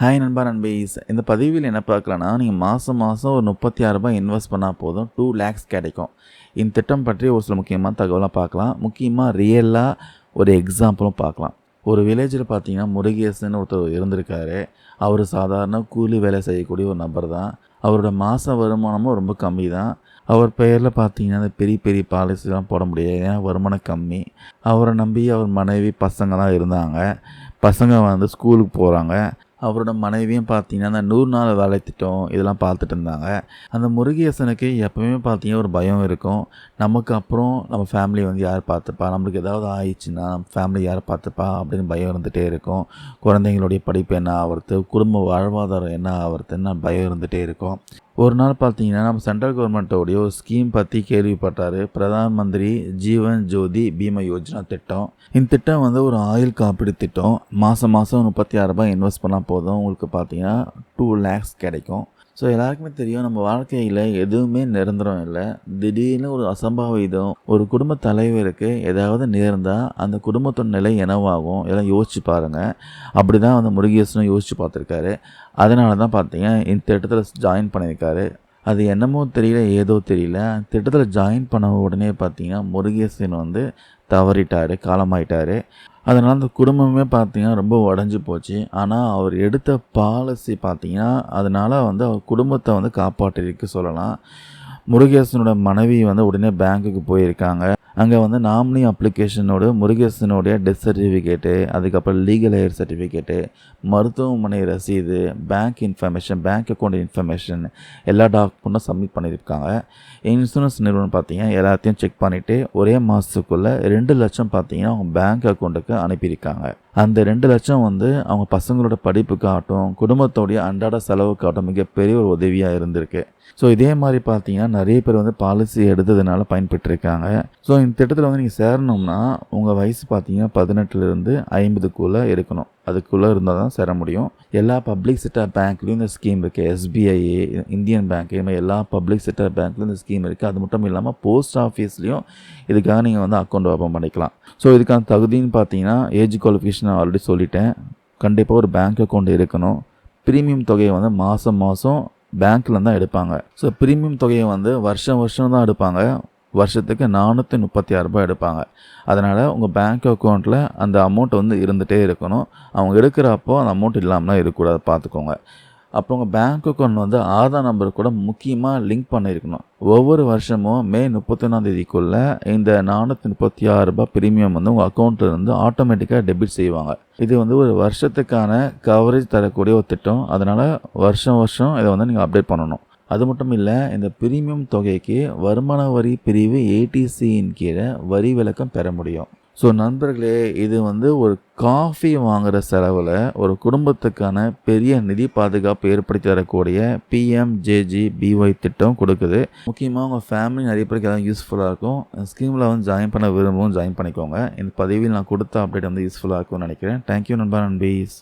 Hi நண்பா நண்பீஸ் இந்த பதிவில் என்ன பார்க்கலான்னா நீங்கள் மாதம் மாதம் ஒரு முப்பத்தி ஆறுரூபா இன்வெஸ்ட் பண்ணால் போதும். டூ லேக்ஸ் கிடைக்கும். இந்த திட்டம் பற்றி ஒரு சில முக்கியமான தகவலாக பார்க்கலாம். முக்கியமாக ரியலாக ஒரு எக்ஸாம்பிளும் பார்க்கலாம். ஒரு வில்லேஜில் பார்த்தீங்கன்னா முருகேசன் ஒருத்தர் இருந்திருக்காரு. அவர் சாதாரண கூலி வேலை செய்யக்கூடிய ஒரு நபர் தான். அவரோட மாத வருமானமும் ரொம்ப கம்மி தான். அவர் பெயரில் பார்த்தீங்கன்னா அந்த பெரிய பெரிய பாலிசிலாம் போட முடியாது. ஏன்னா வருமானம் கம்மி. அவரை நம்பி அவர் மனைவி பசங்களாம் இருந்தாங்க. பசங்க வந்து ஸ்கூலுக்கு போகிறாங்க அவரோட மனைவியும் பார்த்தீங்கன்னா அந்த நூறு நாள் வேலை திட்டம் இதெல்லாம் பார்த்துட்டு இருந்தாங்க. அந்த முருகேசனுக்கு எப்பவுமே பார்த்தீங்கன்னா ஒரு பயம் இருக்கும். நமக்கு அப்புறம் நம்ம ஃபேமிலி வந்து யார் பார்த்துப்பா? நம்மளுக்கு ஏதாவது ஆயிடுச்சுன்னா நம்ம ஃபேமிலி யார் பார்த்துப்பா? அப்படின்னு பயம் இருந்துகிட்டே இருக்கும். குழந்தைங்களுடைய படிப்பு என்ன ஆகிறது குடும்ப வாழ்வாதாரம் என்ன ஆகிறதுன்னு பயம் இருந்துகிட்டே இருக்கும். ஒரு நாள் பார்த்தீங்கன்னா நம்ம சென்ட்ரல் கவர்மெண்ட்டோடைய ஒரு ஸ்கீம் பற்றி கேள்விப்பட்டார். பிரதான் மந்திரி ஜீவன் ஜோதி பீம யோஜனா திட்டம். இந்த திட்டம் வந்து ஒரு ஆயுள் காப்பீடு திட்டம். மாதம் மாதம் முப்பத்தி ஆறுரூபா இன்வெஸ்ட் பண்ணால் போதும். உங்களுக்கு பார்த்தீங்கன்னா டூ லேக்ஸ் கிடைக்கும். ஸோ எல்லாருக்குமே தெரியும் நம்ம வாழ்க்கையில் எதுவுமே நிரந்தரம் இல்லை. திடீர்னு ஒரு அசம்பாவிதம் ஒரு குடும்ப தலைவருக்கு ஏதாவது நேர்ந்தால் அந்த குடும்பத்தோட நிலை என்னவாகும்? எல்லாம் யோசிச்சு பாருங்கள் அப்படி தான் வந்து முருகேசனும் யோசிச்சு பார்த்துருக்காரு. அதனால தான் பார்த்தீங்க இந்த திட்டத்தில் ஜாயின் பண்ணியிருக்காரு. அது என்னமோ தெரியல ஏதோ தெரியல. திட்டத்தில் ஜாயின் பண்ண உடனே பார்த்தீங்கன்னா முருகேசன் வந்து தவறிட்டார் காலமாயிட்டார். அதனால் அந்த குடும்பமே பார்த்தீங்கன்னா ரொம்ப உடஞ்சி போச்சு. ஆனால் அவர் எடுத்த பாலிசி பார்த்தீங்கன்னா அதனால் வந்து அவர் குடும்பத்தை வந்து காப்பாற்றிருக்கு சொல்லலாம். முருகேசனோட மனைவி வந்து உடனே பேங்க்குக்கு போயிருக்காங்க. அங்கே வந்து நாமினி அப்ளிகேஷனோட முருகேசனுடைய டெத் சர்டிஃபிகேட்டு அதுக்கப்புறம் லீகல் ஹயர் சர்டிஃபிகேட்டு மருத்துவமனை ரசீது bank information bank account information எல்லா டாக்குமெண்ட்டும் சப்மிட் பண்ணியிருக்காங்க. இன்சூரன்ஸ் நிறுவனம் பார்த்தீங்கன்னா எல்லாத்தையும் செக் பண்ணிவிட்டு ஒரே மாதத்துக்குள்ளே ரெண்டு லட்சம் பார்த்தீங்கன்னா அவங்க பேங்க் அக்கௌண்ட்டுக்கு அனுப்பியிருக்காங்க. அந்த ரெண்டு லட்சம் வந்து அவங்க பசங்களோட படிப்புக்காகட்டும் குடும்பத்தோடைய அன்றாட செலவுக்காகட்டும் மிகப்பெரிய ஒரு உதவியாக இருந்திருக்கு. ஸோ இதே மாதிரி பார்த்தீங்கன்னா நிறைய பேர் வந்து பாலிசி எடுத்ததுனால பயன்பெற்றிருக்காங்க. ஸோ இந்த திட்டத்தில் வந்து நீங்கள் சேரணும்னா உங்கள் வயசு பார்த்தீங்கன்னா பதினெட்டுலேருந்து ஐம்பதுக்குள்ளே இருக்கணும் அதுக்குள்ளே இருந்தால் தான் சேர முடியும். எல்லா பப்ளிக் செக்டர் பேங்க்லேயும் இந்த ஸ்கீம் இருக்குது எஸ்பிஐ இந்தியன் பேங்க் இது மாதிரி எல்லா பப்ளிக் செக்டர் பேங்க்லேயும் இந்த ஸ்கீம் இருக்குது அது மட்டும் இல்லாமல் போஸ்ட் ஆஃபீஸ்லேயும் இதுக்காக நீங்கள் வந்து அக்கௌண்ட் ஓப்பன் பண்ணிக்கலாம். ஸோ இதுக்கான தகுதின்னு பார்த்தீங்கன்னா ஏஜ் குவாலிஃபிகேஷன் நான் ஆல்ரெடி சொல்லிட்டேன். கண்டிப்பாக ஒரு பேங்க் அக்கௌண்ட் இருக்கணும். ப்ரீமியம் தொகையை வந்து மாதம் மாதம் பேங்க்கில் தான் எடுப்பாங்க. ஸோ ப்ரீமியம் தொகையை வந்து வருஷம் வருஷம் தான் எடுப்பாங்க. வருஷத்துக்கு நானூற்றி முப்பத்தி ஆறுரூபா ரூபாய் எடுப்பாங்க. அதனால் உங்கள் பேங்க் அக்கௌண்ட்டில் அந்த அமௌண்ட் வந்து இருந்துகிட்டே இருக்கணும். அவங்க எடுக்கிறப்போ அந்த அமௌண்ட் இல்லாமலாம் இருக்கக்கூடாது பார்த்துக்கோங்க. அப்புறம் உங்கள் பேங்க் அக்கௌண்ட் வந்து ஆதார் நம்பர் கூட முக்கியமாக லிங்க் பண்ணியிருக்கணும் ஒவ்வொரு வருஷமும் மே முப்பத்தொன்னாம் தேதிக்குள்ளே இந்த நானூற்றி முப்பத்தி ஆறு ரூபாய் ப்ரீமியம் வந்து உங்கள் அக்கௌண்ட்டில் இருந்து ஆட்டோமேட்டிக்காக டெபிட் செய்வாங்க. இது வந்து ஒரு வருஷத்துக்கான கவரேஜ் தரக்கூடிய ஒரு திட்டம். அதனால் வருஷம் வருஷம் இதை வந்து நீங்கள் அப்டேட் பண்ணணும். அது மட்டும் இல்லை இந்த பிரீமியம் தொகைக்கு வருமான வரி பிரிவு ஏடிசியின் கீழே வரி விலக்கம் பெற முடியும். ஸோ நண்பர்களே இது வந்து ஒரு காஃபி வாங்குகிற செலவில் ஒரு குடும்பத்துக்கான பெரிய நிதி பாதுகாப்பு ஏற்படுத்தி தரக்கூடிய பிஎம்ஜேஜி பிஒய் திட்டம் கொடுக்குது. முக்கியமாக உங்கள் ஃபேமிலி நிறைய பேருக்கு எதாவது யூஸ்ஃபுல்லாக இருக்கும். ஸ்கீமில் வந்து ஜாயின் பண்ண விரும்பவும் ஜாயின் பண்ணிக்கோங்க. இந்த பதிவில் நான் கொடுத்த அப்டேட் வந்து யூஸ்ஃபுல்லாக இருக்கும்னு நினைக்கிறேன். தேங்க்யூ நண்பா நண்பீஸ்.